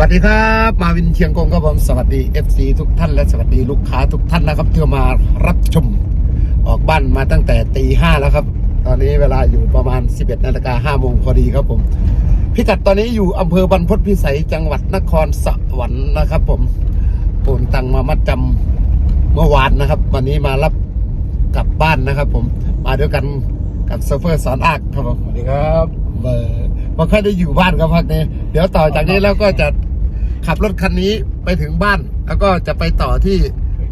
วัสดีครับ มาวินเชียงกงครับผมสวัสดี FC ทุกท่านและสวัสดีลูกค้าทุกท่านนะครับที่มารับชมออกบ้านมาตั้งแต่ตีห้าแล้วครับ ตอนนี้เวลาอยู่ประมาณ 11นาฬิกาห้าโมงพอดีครับผม พิกัดตอนนี้อยู่อำเภอบรรพตพิสัยจังหวัดนครสวรรค์นะครับ ผมโอนตังมามัดจำเมื่อวานนะครับ วันนี้มารับกลับบ้านนะครับ ผมมาด้วยกันกับโซเฟอร์สอนอากครับผมสวัสดีครับเบอร์ไมันค่อยได้อยู่บ้านครับพักนี้ เดี๋ยวต่อจากนี้แล้วก็จะ ขับรถคันนี้ไปถึงบ้าน แล้วก็จะไปต่อที่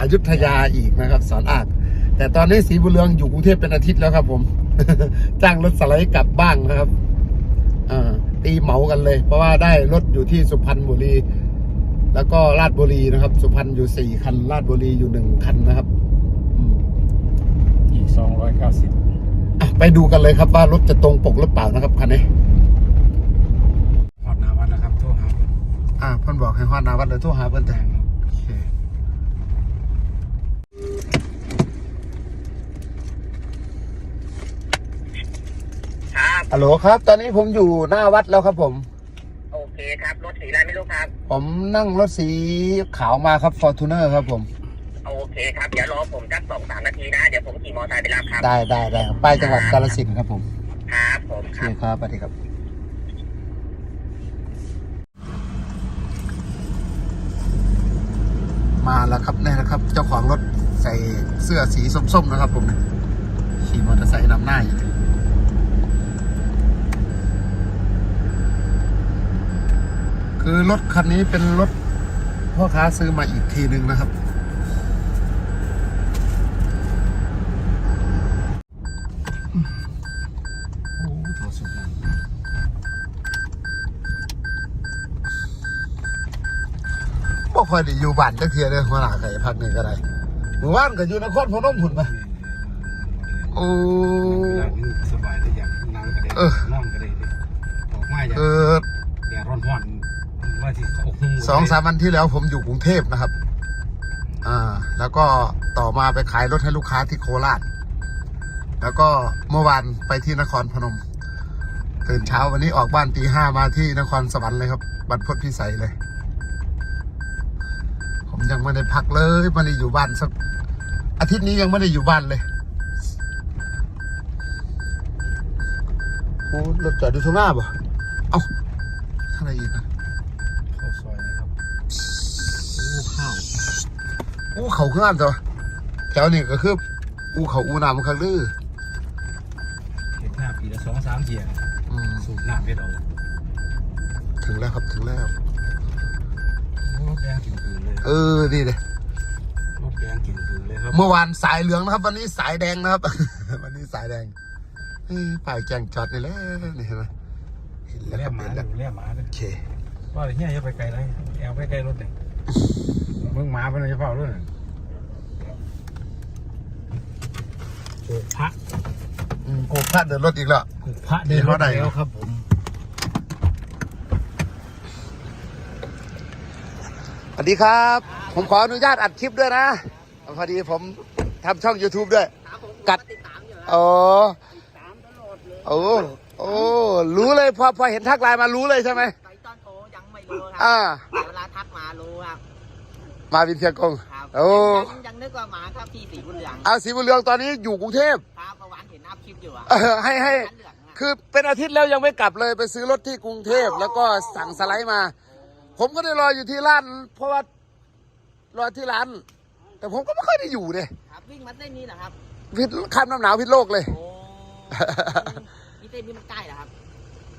อยุธยาอีกนะครับ สอนอากแต่ตอนนี้สีบุญเรืองอยู่กรุงเทพเป็นอาทิตย์แล้วครับ ผม จ้างรถสไลด์กลับบ้างนะครับอ่าตีเหมากันเลย เพราะว่าได้รถอยู่ที่สุพรรณบุรี แล้วก็ราชบุรีนะครับ สุพรรณอยู่สี่คัน ราชบุรีอยู่หนึ่งคันนะครับอืมอีกสองร้อยเก้าสิบอะไปดูกันเลยครับว่ารถจะตรงปกหรือเปล่านะครับคันนี้ หอดนาวันนะครับโทรหาเพิ่น อ่าเพิ่นบอกให้ฮอดหนาวัดเลยโทรหาเพิ่นแต่โอเคฮัลโหลครับ ตอนนี้ผมอยู่หน้าวัดแล้วครับผม โอเคครับรถสีอะไรไม่รู้ครับ ผมนั่งรถสีขาวมาครับฟอร์จูเนอร์ครับผม โอเคครับเดี๋ยวรอผมสักสองสามนาทีนะ เดี๋ยวผมขี่มอเตอร์ไซค์ไปรับครับได้ได้ได้ครับป้ายจังหวัดกาฬสินธุ์ครับผมครับผมโอคเครับครับสวัสดีครับ มา แล้วครับนี่นะครับ เจ้าของรถใส่เสื้อสีส้มๆนะครับ ผมขี่มอเตอร์ไซค์นำหน้าอยู่คือรถคันนี้เป็นรถพ่อค้าซื้อมาอีกทีหนึ่งนะครับ โอ้โหสุดยอดบ่ ค่อยได้อยู่บ้านจักเทียเลยหัวหน้าไข่พักนี่ก็ได้หมู่บ้านก็อยู่นครพนมพุ่นไปโอ้นั่งนี่สบายได้อย่างนั่งก็ได้เออนอนก็ได้ดิออกมาอย่างเออแดดร้อนๆว่าที่เขาหุ้มสองสามวันที่แล้วผมอยู่กรุงเทพนะครับ อ่า แล้วก็ต่อมาไปขายรถให้ลูกค้าที่โคราชแล้วก็เมื่อวานไปที่นครพนมตื่นเช้าวันนี้ออกบ้านตีห้ามาที่นครสวรรค์เลยครับบรรพตพิสัยเลยผม ยังไม่ได้พักเลยไม่ได้อยู่บ้านสักอาทิตย์นี้ยังไม่ได้อยู่บ้านเลยโอ้รถจอดอยู่ตรงหน้าบ่เอ้าอะไรอีกอะเข้าซอยนะครับโอ้ข้าวอู้เขาขึ้นอันตัวแถวนี้ก็คืออู้เขาอู้น้ำคักลือเห็ดหน้าปีละสองสามเทียอืมสูบน้ำเห็ดเอาถึงแล้วครับถึงแล้ว เลยเออนี่เลยรถแดงกินคืนเลยครับเมื่อวานสายเหลืองนะครับ วันนี้สายแดงนะครับ วันนี้สายแดงเอ้ยฝ่ายแจงจอดนี่แหละนี่เห็นไหมเห็นแล้วเลี้คยรับหมาเห็นเลแล้วยเลี้ยหมาเลยโอเคว่าเฮียอย่าไปไกลเลยแอลไปไกลรถเลยมึงหมาเป็นอะไรจะเฝ้ารถน่ะโอ้พระอืมกูพลาดเดินรถอีกแล้วพระนี่เขาได้แล้วครับผม วัสดีครับ ผมขออนุญาตอัดคลิปด้วยนะ พอดีผมทำช่อง YouTube ด้วยครับผมกัดติดตามอยู่อ๋อตามตลอดเลยโอ้โอ้รู้เลยพอพอเห็นทักไลน์มารู้เลยใช่ไหมไปตอนโทรยังไม่รู้ครัอ่าแต่เวลาทักมารู้ครับมาวินเทียกงครับโอ้ยังยังนึกว่าหมาครับพี่สีบุญเหลืองอาสีบุญเรืองตอนนี้อยู่กรุงเทพครับเมื่อวานเห็นอัพคลิปอยู่อะเออให้ให้เหลืองอะคือเป็นอาทิตย์แล้วยังไม่กลับเลยไปซื้อรถที่กรุงเทพแล้วก็สั่งสไลด์มา ผมก็ได้รออยู่ที่ร้าน เพราะว่ารอที่ร้าน แต่ผมก็ไม่ค่อยได้อยู่เนี่ยครับวิ่งมาเส้นนี้เหรอครับพิษข้ามน้ำหนาวพิษโลกเลย โอ้นี่เส้นนี้มันใกล้เหรอครับ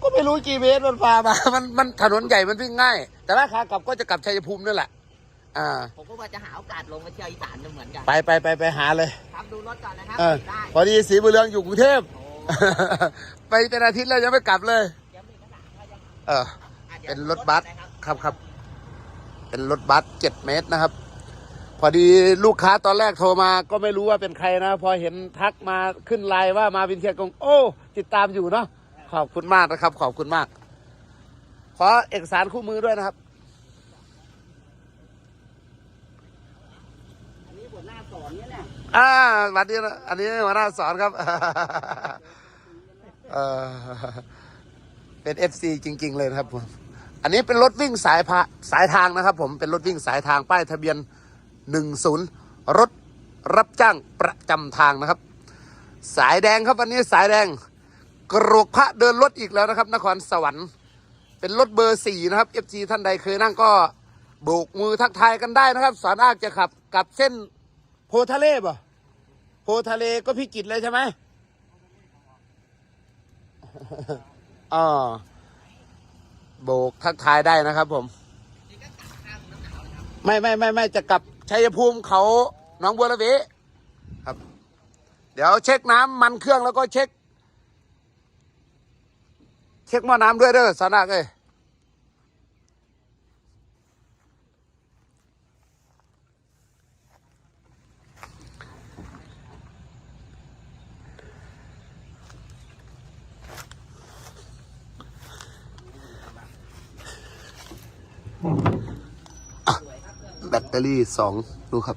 ก็ไม่รู้กี่เมตรมันพามา มันมันถนนใหญ่มันวิ่งง่าย แต่ถ้าขากลับก็จะกลับชัยภูมินั่นแหละ อ่า ผมก็ว่าจะหาโอกาสลงมาเที่ยวอีสานเหมือนกัน ไปไปไปไปหาเลยครับดูรถก่อนนะครับเออได้พอดีสีบุญเรืองอยู่กรุงเทพโอ้ไปเป็นอาทิตย์แล้วยังไม่กลับเลยยังมีขนาดว่ายังเอออะดี๋ยวเป็นรถบัสนะ ครับครับครับ เป็นรถบัสเจ็ดเมตรนะครับ พอดีลูกค้าตอนแรกโทรมา ก็ไม่รู้ว่าเป็นใครนะ พอเห็นทักมาขึ้นไลน์ว่ามาวินเทียกง โอ้ ติดตามอยู่เนาะขอบคุณมากนะครับ ขอบคุณมาก ขอเอกสารคู่มือด้วยนะครับอันนี้หัวหน้าสอนเนี่ยแหละอ่าสวัสดีนะอันนี้หัวหน้าสอนครับเออเป็นเอฟซีจริง ๆ เลยนะครับผม อันนี้เป็นรถวิ่งสายพาสายทางนะครับผมเป็นรถวิ่งสายทางป้ายทะเบียน 10 รถรับจ้างประจำทางนะครับ สายแดงครับวันนี้สายแดงกรกพระเดินรถอีกแล้วนะครับ นครสวรรค์เป็นรถเบอร์สี่นะครับ FG ท่านใดเคยนั่งก็โบกมือทักทายกันได้นะครับ สอนอากจะขับกับเส้นโพทะเลป่ะโพทะเลก็พิจิตเลยใช่ไหมอ๋อ โบกทักทายได้นะครับ ผม ไม่ไม่ไม่ไม่จะกลับชัยภูมิเขาหน้องบัวระเวครับ เดี๋ยวเช็คน้ำมันเครื่องแล้วก็เช็ค เช็คหม้อน้ำด้วยเด้อสานักเลย ตเตอรี่สองดูครับ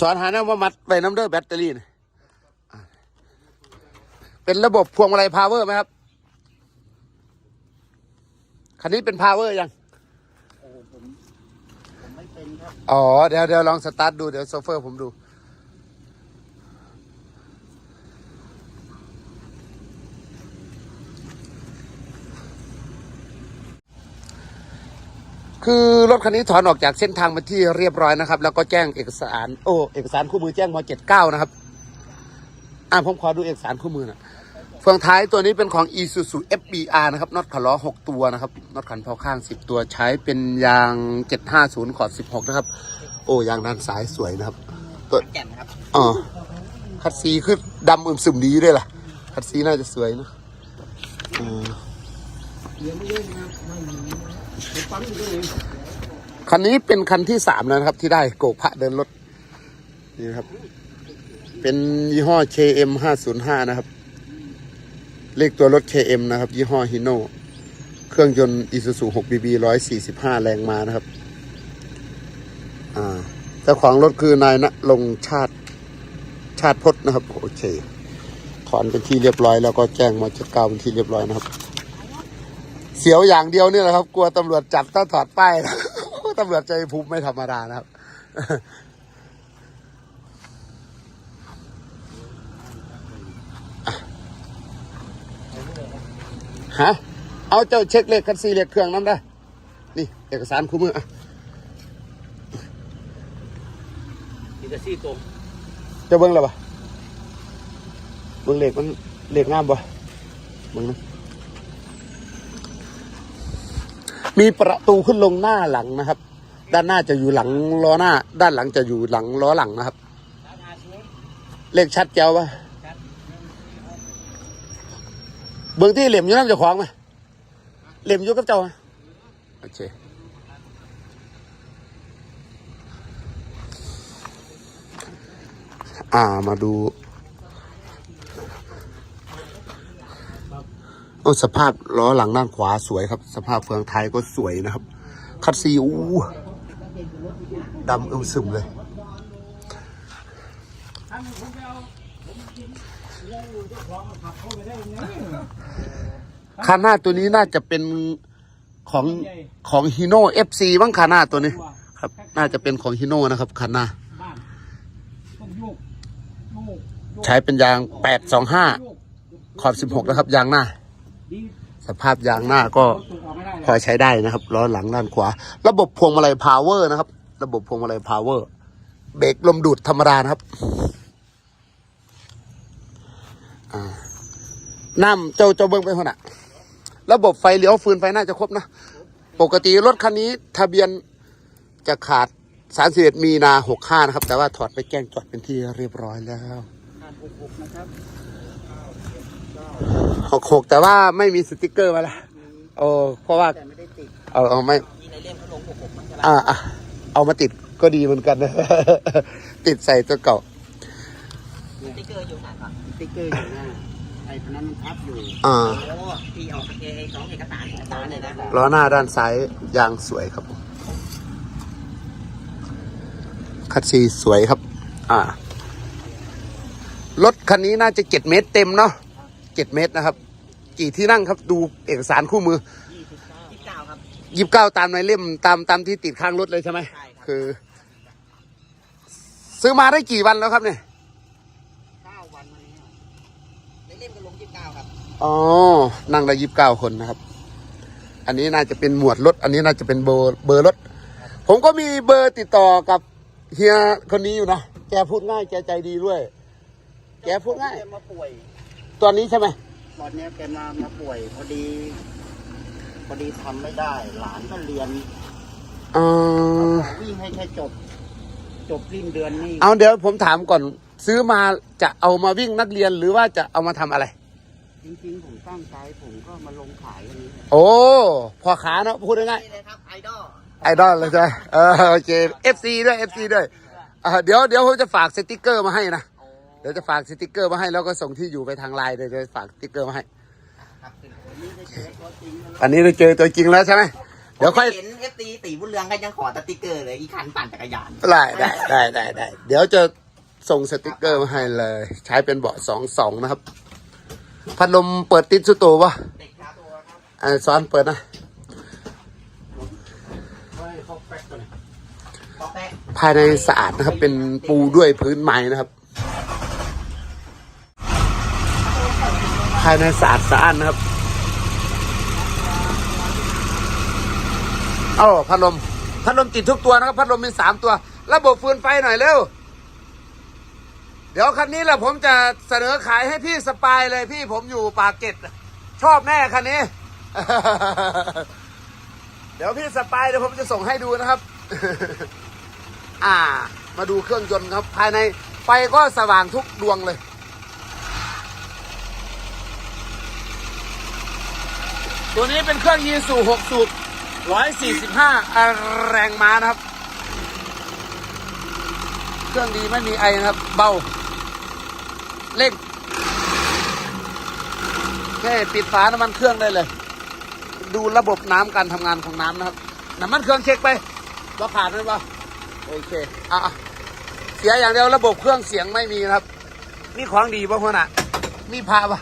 สอนหาแนวมามัดไปน้ำเด้อแบตเตอรี่นะอะเป็นระบบพวงมาลัยพาวเวอร์ไหมครับ คันนี้เป็นพาวเวอร์ยัง อ๋อ เดี๋ยวเดี๋ยวลองสตาร์ทดู เดี๋ยวโซเฟอร์ผมดู คือรถคันนี้ถอนออกจากเส้นทางมาที่เรียบร้อยนะครับ แล้วก็แจ้งเอกสาร โอ้เอกสารคู่มือแจ้งมเจ็ดเก้านะครับ อ่าผมขอดูเอกสารคู่มือหน่อยเฟืองท้ายตัวนี้เป็นของ Isuzu FBR นะครับน็อตขันล้อ6 ตัวนะครับน็อตขันเผาข้าง 10 ตัวใช้เป็นยาง 750 ขอบ 16 นะครับ โอ้ยางด้านซ้ายสวยนะครับตัวแก่นครับอ๋อคัดซีคือดำอึมซึมดีด้วยล่ะคัดซีน่าจะสวยเนอะอืม คันนี้เป็นคันที่สามแล้วนะครับ ที่ได้โกพระเดินรถนี่ครับ เป็นยี่ห้อ KM 505นย์ห้านะครับ เลขตัวรถ KM นะครับ ยี่ห้อฮิโนเครื่องยนต์ Isuzu 6BB 145 แรงมานะครับ อ่าเจ้าของรถคือนายณลงค์ชาติชาติพจน์นะครับ โอเคถอนเป็นที่เรียบร้อยแล้วก็แจ้งมาจัดการเป็นที่เรียบร้อยนะครับ เสียวอย่างเดียวเนี่ยแหละครับ กลัวตำรวจจับต้องถอดป้ายนะตำรวจใจภูมิไม่ธรรมดานะครับ ฮะ เอาเจ้าเช็คเลขคันซีเลขเครื่องน้ำได้ นี่ เอกสารคู่มืออะมีแต่ซี่ตรงเจะเบิ้งแล้วปะเบิ้งเลขมันเลขงามปะเบิ้งนะ มีประตูขึ้นลงหน้าหลังนะครับ ด้านหน้าจะอยู่หลังล้อหน้า ด้านหลังจะอยู่หลังล้อหลังนะครับ เลขชัดเจ้าปะเบิ้องที่เหลี่ยมยู่น้ำเจ้าของไหมเหลี่ยมยู่กับเจ้าไหมโอเคอ่ามาดู โอ้สภาพล้อหลังด้านขวาสวยครับ สภาพเฟืองท้ายก็สวยนะครับ คัดซีอู้ดำอึมซึมเลยคันหน้าตัวนี้น่าจะเป็นของของฮิโน่เอฟซีบ้างคันหน้าตัวนี้ ครับ น่าจะเป็นของฮิโน่นะครับคันหน้าใช้เป็นยาง825โยกขอบ16นะครับ ยางหน้า สภาพยางหน้าก็พอใช้ได้นะครับล้อหลังด้านขวา ระบบพวงมาลัยพาวเวอร์นะครับ ระบบพวงมาลัยพาวเวอร์เบรกลมดูดธรรมดานะครับอ่าน้ำเจ้าเจ้าเบิ้งไปคนน่ะระบบไฟเลี้ยวฟืนไฟหน้าจะครบนะ ปกติรถคันนี้ทะเบียนจะขาด31มีนา65นะครับ แต่ว่าถอดไปแจ้งจอดเป็นที่เรียบร้อยแล้วหกหกนะครับ 66แต่ว่าไม่มีสติกเกอร์มาแล้วโอ้เพราะว่าแต่ไม่ได้ติดเอาเอาไม่มีในเล่มเขาลงหกหกมันจะอ่าอะเอามาติดก็ดีเหมือนกันนะติดใส่ตัวเก่าสติ๊กเกอร์อยู่ไหนครับสติ๊กเกอร์อยู่หน้าไอ้คนนั้นมันพับอยู่อ่าโอ้พี่เอาเอไอ้สองเอกสารเอกสารเลยนะล้อหน้าด้านซ้ายยางสวยครับผมคัดซีสวยครับ อ่ารถคันนี้น่าจะเจ็ดเมตรเต็มเนาะเจ็ดเมตรนะครับ กี่ที่นั่งครับดูเอกสารคู่มือยี่สิบเก้าตามในเล่มตามตามที่ติดข้างรถเลยใช่ไหมใช่ครับคือ ซื้อมาได้กี่วันแล้วครับเนี่ยเก้าวันมานี้ในเล่มก็ลงยี่สิบเก้าครับอ๋อนั่งได้ยี่สิบเก้าคนนะครับ อันนี้น่าจะเป็นหมวดรถ อันนี้น่าจะเป็นเบอร์เบอร์รถ ผมก็มีเบอร์ติดต่อกับเฮียคนนี้อยู่นะแกพูดง่ายแกใจดีด้วย แกพูดง่ายแกมาป่วย ตอนนี้ใช่ไหมตอนเนี้ยแกมามาป่วยพอดี พอดีทำไม่ได้ หลานก็เรียนอ๋อวิ่งให้แค่จบ จบสิ้นเดือนนี่เอาเดี๋ยวผมถามก่อนซื้อมาจะเอามาวิ่งนักเรียนหรือว่าจะเอามาทำอะไร จริงๆผมตั้งใจผมก็มาลงขายอันนี้โอ้พอขาเนาะพูดง่ายนี่เลยครับไอดอลๆไอดอลเลยใช่ไหมเออโอเค FC ด้วย FC ด้วยอ่าเดี๋ยวเดี๋ยวผมจะฝากสติกเกอร์มาให้นะ เดี๋ยวจะฝากสติกเกอร์มาให้แล้วก็ส่งที่อยู่ไปทางไลน์เลยเดี๋ยวฝากสติกเกอร์มาให้ครับเป็นคนนี้ได้เจอตัวจริงแล้วอันนี้เราเจอตัวจริงแล้วใช่ไหมเดี๋ยวค่อยเห็นเอฟตีตีบุญเรืองก็ยังขอสติ๊กเกอร์เลยอีคันปั่นจักรยานได้ได้ได้ได้ได้เดี๋ยวจะส่งสติกเกอร์มาให้เลย ใช้เป็นเบาะสองสองนะครับ พัดลมเปิดติดสุดตัวปะเด็กครับตัวครับอ่าซ้อนเปิดนะปอแปะภายในสะอาดนะครับ เป็นปูด้วยพื้นไม้นะครับ ภายในสะอาดสะอ้าดนะครับเอ้าพัดลม พัดลมติดทุกตัวนะครับ พัดลมมีสามตัว ระบบฟืนไฟหน่อยเร็ว เดี๋ยวคันนี้แหละผมจะเสนอขายให้พี่สปายเลยพี่ผมอยู่ปากเกร็ดชอบแน่คันนี้ เดี๋ยวพี่สปายเดี๋ยวผมจะส่งให้ดูนะครับ อ่า มาดูเครื่องยนต์ครับ ภายในไฟก็สว่างทุกดวงเลย ตัวนี้เป็นเครื่องยีสูหกสูบร้อยสี่สิบห้าแรงม้านะครับ เครื่องดีไม่มีไอนะครับ เบาเร่งแค่ปิดฝาน้ำมันเครื่องได้เลย ดูระบบน้ำการทำงานของน้ำนะครับ น้ำมันเครื่องเช็คไปว่าผ่านไหมวะโอเค อะเสียอย่างเดียวระบบเครื่องเสียงไม่มีนะครับ นี่ของดีป่ะพ่อน่ะ มีพาป่ะ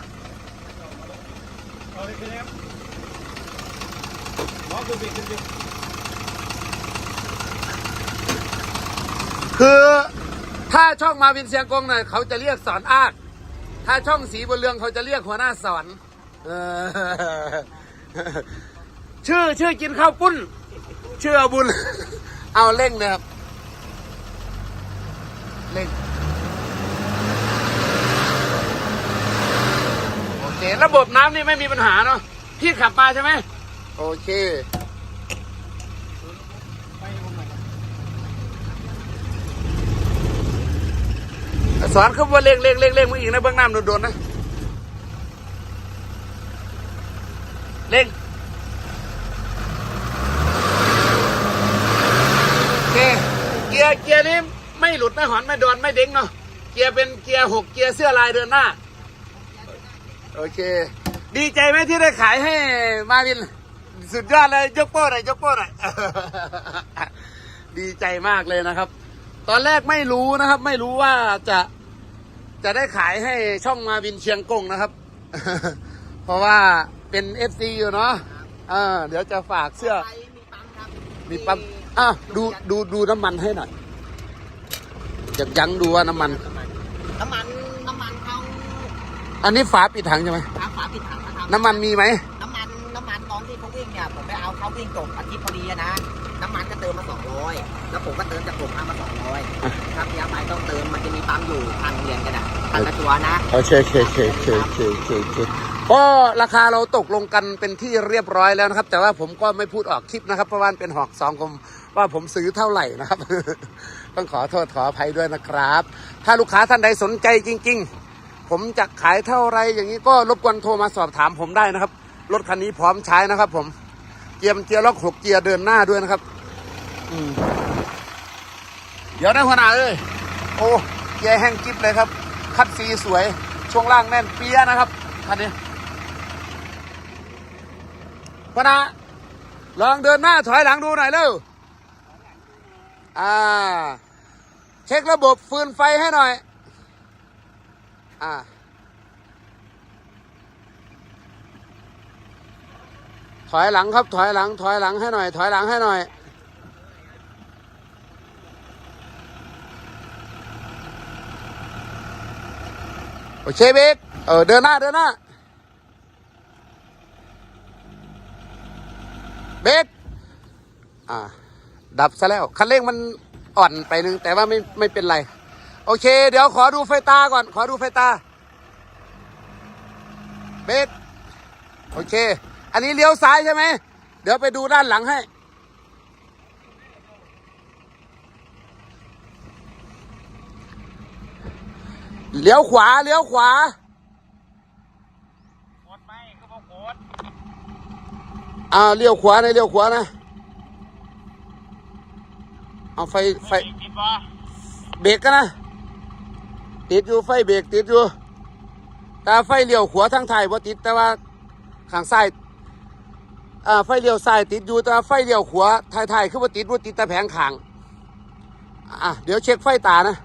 คือถ้าช่องมาวินเซียงกงเนี่ยเขาจะเรียกสอนอาก ถ้าช่องสีบนเรืองเขาจะเรียกหัวหน้าสอนเออชื่อชื่อกินข้าวปุ้น ชื่ออาบุญ เอาเร่งเลยครับ เร่งโอเคระบบน้ำนี่ไม่มีปัญหาเนาะพี่ขับมาใช่ไหม โอเคสอนเขาว่าเร่งเร่งเร่งเร่งมึงอีกนะเบื้องน้ำโดนๆนะเร่งโอเคเกียร์เกียร์นี้ไม่หลุดไม่หอนไม่โดนไม่เด้งเนาะเกียร์เป็นเกียร์หกเกียร์เสื้อลายเดินหน้า โอเค ดีใจไหมที่ได้ขายให้มาวิน สุดยอดเลยยกโป้หน่อยยกโป้หน่อยดีใจมากเลยนะครับ ตอนแรกไม่รู้นะครับ ไม่รู้ว่าจะจะได้ขายให้ช่องมาวินเชียงกงนะครับ เพราะว่าเป็นเอฟซีอยู่เนาะเออเดี๋ยวจะฝากเสื้อไปมีปั๊มครับมีปั๊มอะดูดูดูน้ำมันให้หน่อยจะยั้งดูว่าน้ำมัน น้ำมันน้ำมันเขาอันนี้ฝาปิดถังใช่ไหมทางฝาปิดถังนะครับน้ำมันมีไหมน้ำมั นน้ำมันตอนที่เขาวิ่งเนี่ยผมไปเอาเขาวิ่งจบอาทิตย์พอดีอะนะน้ำมันก็เติมมาสองร้อยแล้วผมก็เติมจากผมเอามาสองร้อยครับเดี๋ยวไปต้องเติมมันจะมีปั๊มอยู่ทางโรงเรียนกันอะทางกระตัวนะโอเคโอเคโอเคโอเคโอเคโอเคโอเคก็ราคาเราตกลงกันเป็นที่เรียบร้อยแล้วนะครับ แต่ว่าผมก็ไม่พูดออกคลิปนะครับ เพราะว่ามันเป็นหอกสองผมว่าผมซื้อเท่าไหร่นะครับ ต้องขอโทษขออภัยด้วยนะครับ ถ้าลูกค้าท่านใดสนใจจริง ๆ ผมจะขายเท่าไรอย่างนี้ก็รบกวนโทรมาสอบถามผมได้นะครับ รถคันนี้พร้อมใช้นะครับ ผม เกียร์เกียร์ล็อกหกเกียร์เดินหน้าด้วยนะครับ อืมเดี๋ยวนะหัวหน้าเอ้ยโอ้เกียร์แห้งกิ๊บเลยครับ คัดซีสวย ช่วงล่างแน่นเปียะนะครับคันนี้หัวหน้าลองเดินหน้าถอยหลังดูหน่อยเร็วอ่า เช็คระบบฟืนไฟให้หน่อย อ่า ถอยหลังครับ ถอยหลัง ถอยหลังให้หน่อย ถอยหลังให้หน่อยโอเคเบกเออเดินหน้าเดินหน้าเบกอ่า ดับซะแล้ว คันเร่งมันอ่อนไปนึง แต่ว่าไม่ไม่เป็นไร โอเค เดี๋ยวขอดูไฟตาก่อน ขอดูไฟตา เบกโอเค อันนี้เลี้ยวซ้ายใช่ไหม เดี๋ยวไปดูด้านหลังให้ เลี้ยวขวา เลี้ยวขวาโคไหมก็บอกโคตรอ่าเลี้ยวขวานะเลี้ยวขวานะ เอาไฟไฟกินปะเบรกกันนะ ติดอยู่ไฟเบรกติดอยู่ แต่ไฟเลี้ยวขวาทางไทยว่าติดแต่ว่าข้างซ้าย อ่าไฟเลี้ยวซ้ายติดอยู่แต่ไฟเลี้ยวขวาไทายไทยคือว่าติดว่าติดแต่แผงขางอะเดี๋ยวเช็คไฟตานะ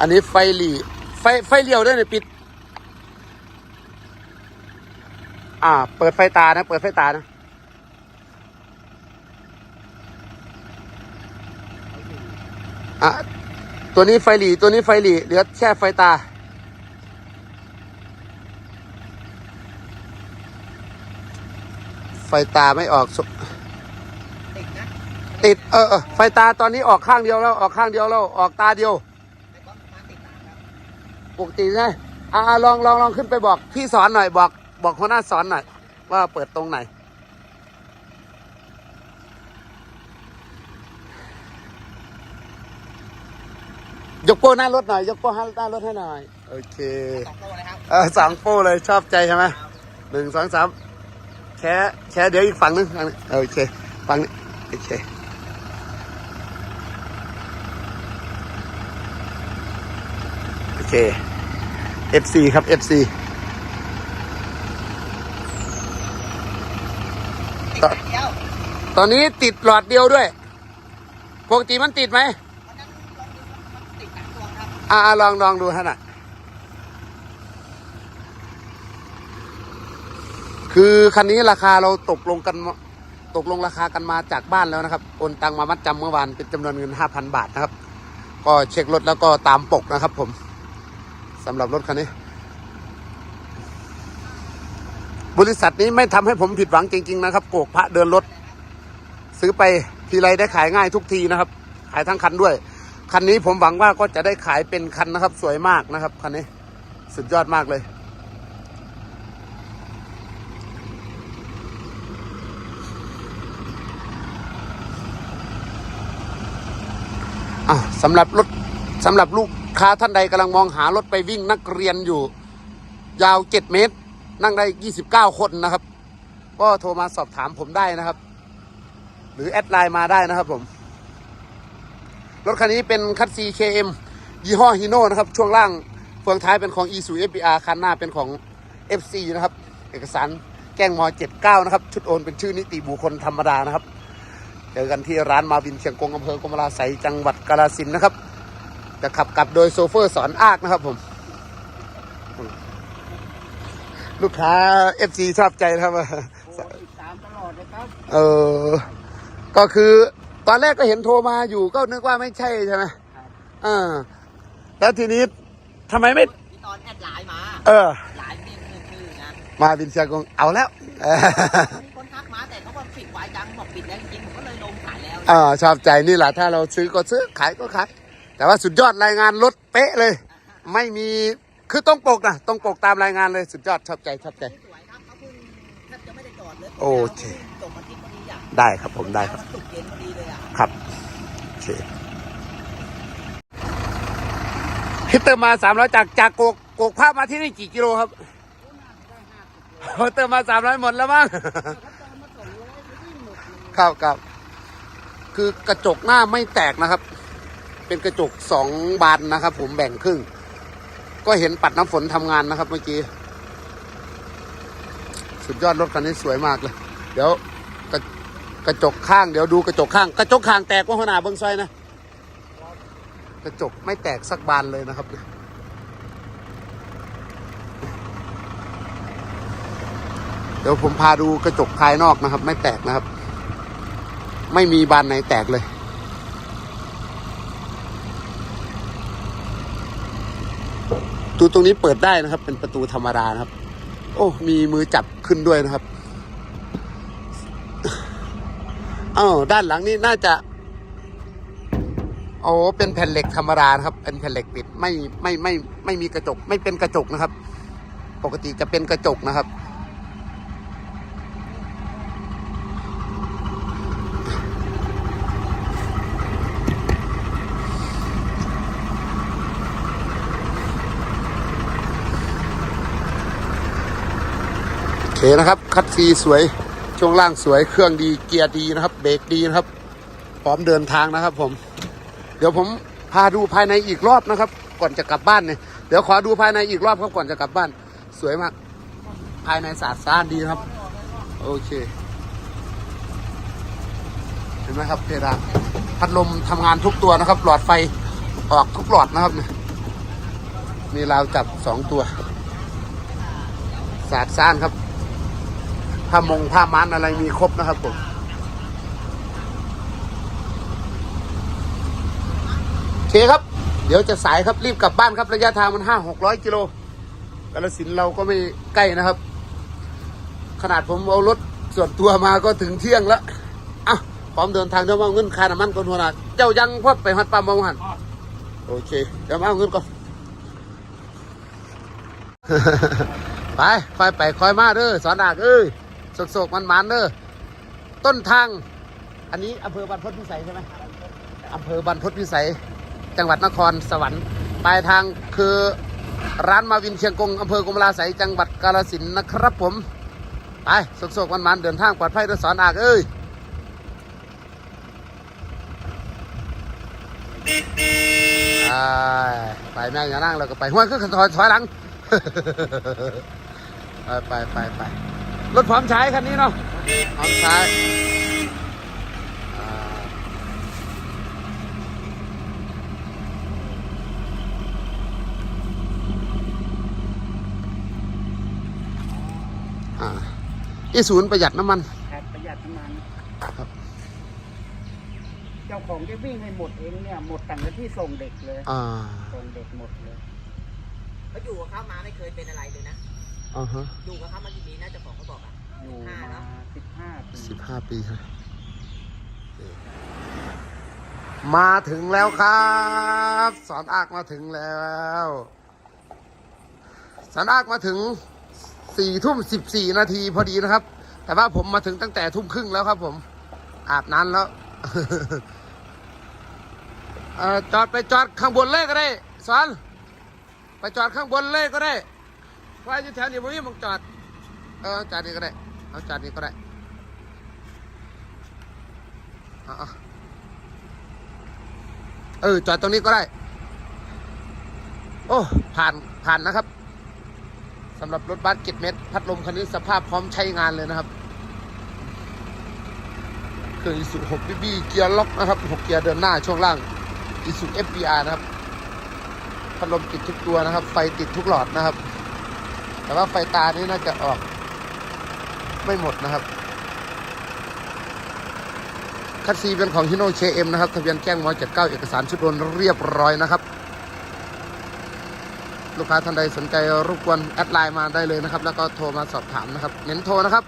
อันนี้ไฟหลีไฟไฟเลี้ยวได้เนี่ยปิด อ่า เปิดไฟตานะ เปิดไฟตานะอะ ตัวนี้ไฟหลีตัวนี้ไฟหลีเหลือแค่ไฟตา ไฟตาไม่ออกสุติดนะติดเออเออไฟตาตอนนี้ออกข้างเดียวแล้วออกข้างเดียวแล้วออกตาเดียวแต่ก็มาติดนะครับปกติใช่อ่าลองลองลองขึ้นไปบอกพี่สอนหน่อยบอก บอกหัวหน้าสอนหน่อย ว่าเปิดตรงไหน ยกโป้หน้ารถหน่อย ยกโป้หน้ารถให้หน่อย โอเคสองโลเลยครับเออสองโป้เลยชอบใจใช่ไหมหนึ่งสองสามแชร์แชร์เดี๋ยวอีกฝั่งนึงฝั่งนี้โอเคฝั่งนี้โอเคโอเค FC ครับ FC ติดอย่างเดียวตอนนี้ติดหลอดเดียวด้วย ปกติมันติดไหม อ่าลองลองดูฮะน่ะ คือคันนี้ราคาเราตกลงกันมาตกลงราคากันมาจากบ้านแล้วนะครับ โอนตังมามัดจำเมื่อวานเป็นจำนวนเงินห้าพันบาทนะครับ ก็เช็ครถแล้วก็ตามปกนะครับ ผมสำหรับรถคันนี้ บริษัทนี้ไม่ทำให้ผมผิดหวังจริง ๆ นะครับ โกกพระเดินรถ ซื้อไปทีไรได้ขายง่ายทุกทีนะครับ ขายทั้งคันด้วย คันนี้ผมหวังว่าก็จะได้ขายเป็นคันนะครับ สวยมากนะครับคันนี้สุดยอดมากเลย อะสำหรับรถสำหรับลูกค้าท่านใดกำลังมองหารถไปวิ่งนักเรียนอยู่ ยาวเจ็ดเมตร นั่งได้ยี่สิบเก้าคนนะครับ ก็โทรมาสอบถามผมได้นะครับ หรือแอดไลน์มาได้นะครับผม รถคันนี้เป็นคัตซี KM ยี่ห้อฮีโน่นะครับ ช่วงล่างเฟืองท้ายเป็นของ e s u FBR คันหน้าเป็นของ FC นะครับ เอกสารแก้งม79 นะครับ ชุดโอนเป็นชื่อนิติบุคคลธรรมดานะครับ เจอกันที่ร้านมาวินเชียงกงอำเภอกรมราไสยจังหวัดกาฬสินธุ์นะครับ จะขับกลับโดยโซเฟอร์สอนอากนะครับผม ลูกค้า FC ชอบใจนะครับ ติดตามตลอดเลยครับ เออ ก็คือ ตอนแรกก็เห็นโทรมาอยู่ก็นึกว่าไม่ใช่ใช่ไหมอ่าแล้วทีนี้ทำไมไม่ที่ตอนแอดไลน์มาเออ ไลน์นี่คือชื่อนะมาวินเชียงกงเอาแล้วเออมีคนทักมาแต่เขาบอกปิดไว้จังบอกปิดแล้วจริงๆผมก็เลยลงขายแล้วอ่าชอบใจนี่แหละถ้าเราซื้อก็ซื้อขายก็ขายแต่ว่าสุดยอดรายงานรถเป๊ะเลย ไม่มีคือต้องปกนะต้องปกตามรายงานเลยสุดยอดชอบใจชอบใจ สวยครับเขาเพิ่งแทบจะไม่ได้จอดเลยโอเคจบอาทิตย์พอดีอะได้ครับผมได้ครับวันศุกร์เย็นพอดีเลยอะ ครับโอเคฮิตเตอร์มาสามร้อยจากจากโกกโกกภาพมาที่นี่กี่กิโลครับเติมมาสามร้อยหมดแล้วมั้งครับครับคือกระจกหน้าไม่แตกนะครับ เป็นกระจกสองบานนะครับ ผมแบ่งครึ่ง ก็เห็นปัดน้ำฝนทำงานนะครับ เมื่อกี้ สุดยอดรถคันนี้สวยมากเลย เดี๋ยว กระจกข้างเดี๋ยวดูกระจกข้าง กระจกข้างแตกว่าขนาดเบิ้งซอยนะกระจกไม่แตกสักบานเลยนะครับ เดี๋ยวผมพาดูกระจกภายนอกนะครับ ไม่แตกนะครับ ไม่มีบานไหนแตกเลยประตูตรงนี้เปิดได้นะครับ เป็นประตูธรรมดานะครับ โอ้ มีมือจับขึ้นด้วยนะครับ อ้าวด้านหลังนี่น่าจะโอ้เป็นแผ่นเหล็กธรรมดานะครับ เป็นแผ่นเหล็กปิดไม่ไม่ไม่ไม่มีกระจก ไม่เป็นกระจกนะครับ ปกติจะเป็นกระจกนะครับ โอเคนะครับ คัดซีสวย ช่วงล่างสวยเครื่องดีเกียร์ดีนะครับ เบรกดีนะครับ พร้อมเดินทางนะครับผม เดี๋ยวผมพาดูภายในอีกรอบนะครับ ก่อนจะกลับบ้านเนี่ยเดี๋ยวขอดูภายในอีกรอบครับก่อนจะกลับบ้าน สวยมาก ภายในสะอาดสะอานดีครับ โอเค เห็นไหมครับเพดานพัดลมทำงานทุกตัวนะครับ หลอดไฟออกทุกหลอดนะครับเนี่ยมีราวจับสองตัวสะอาดซ่านครับ ผ้ามงผ้ามันอะไรมีครบนะครับผมโอเคครับ เดี๋ยวจะสายครับรีบกลับบ้านครับระยะทางมันห้าหกร้อยกิโลกาลสินเราก็ไม่ใกล้นะครับ ขนาดผมเอารถส่วนตัวมาก็ถึงเที่ยงแล้วอะพร้อมเดินทางเดี๋ยวมาเอาเงินค่าน้ำมันก่อนหัวหน้าเจ้ายังพอดไปหัดปั๊มบางหันโอเค เดี๋ยวมาเอาเงินก่อนไปคอยไปคอยมาเด้อสอนดากเอ้ย โศกๆมันๆเด้อต้นทาง อันนี้อำเภอบรรพตพิสัยใช่ไหมอำเภอบรรพตพิสัย จังหวัดนครสวรรค์ปลายทางคือร้านมาวินเชียงกงอำเภอกมราไสยจังหวัดกาฬสินธุ์นะครับ ผมไปโศกๆมันๆเดินทางปลอดภัยด้อสอนดากเอ้ยไปแม่อย่านั่งเราก็ไปห้วยก็ถอยถอยหลัง ไปไปไป รถพร้อมใช้คันนี้เนาะพร้อมใช้อ่าอ่าอีศูนย์ประหยัดน้ำมันครับประหยัดน้ำมันครับ เจ้าของจะวิ่งให้หมดเองเนี่ยหมดตั้งแต่ที่ส่งเด็กเลยอ่าส่งเด็กหมดเลยเขาอยู่กับเขามาไม่เคยเป็นอะไรเลยนะ อ่าฮะอยู่กับเขามากี่ปีนะเจ้าของเขาบอกอะอยู่ห้ามาเนอะสิบห้าปีสิบห้าปีครับมาถึงแล้วครับ สอนอากมาถึงแล้วสอนอากมาถึงสี่ทุ่มสิบสี่นาทีพอดีนะครับ แต่ว่าผมมาถึงตั้งแต่ทุ่มครึ่งแล้วครับ ผม อาบน้ำแล้วเอ่อจอดไปจอดข้างบนเลยก็ได้สอนไปจอดข้างบนเลยก็ได้ เพราะว่าอยู่แถวนี้ผมมีมึงจอด เออจอดนี่ก็ได้ เอาจอดนี่ก็ได้เอาเอเออจอดตรงนี้ก็ได้ โอ้ผ่านผ่านนะครับสำหรับรถบัสเจ็ดเมตรพัดลมคันนี้สภาพพร้อมใช้งานเลยนะครับเครื่องอิสุหกบีบีเกียร์ล็อกนะครับหกเกียร์เดินหน้าช่วงล่างอิสุ FBR นะครับพัดลมติดทุกตัวนะครับ ไฟติดทุกหลอดนะครับ แต่ว่าไฟตานี่น่าจะออกไม่หมดนะครับ คัตซีเป็นของฮิโนเชเอ็มนะครับ ทะเบียนแจ้งม79เอกสารชุดโอนเรียบร้อยนะครับ ลูกค้าท่านใดสนใจรบกวนแอดไลน์มาได้เลยนะครับ แล้วก็โทรมาสอบถามนะครับ เน้นโทรนะครับ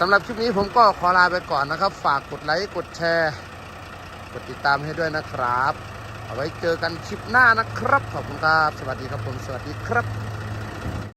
สำหรับคลิปนี้ผมก็ขอลาไปก่อนนะครับ ฝากกดไลค์กดแชร์ กดติดตามให้ด้วยนะครับ เอาไว้เจอกันคลิปหน้านะครับ ขอบคุณครับ สวัสดีครับผม สวัสดีครับ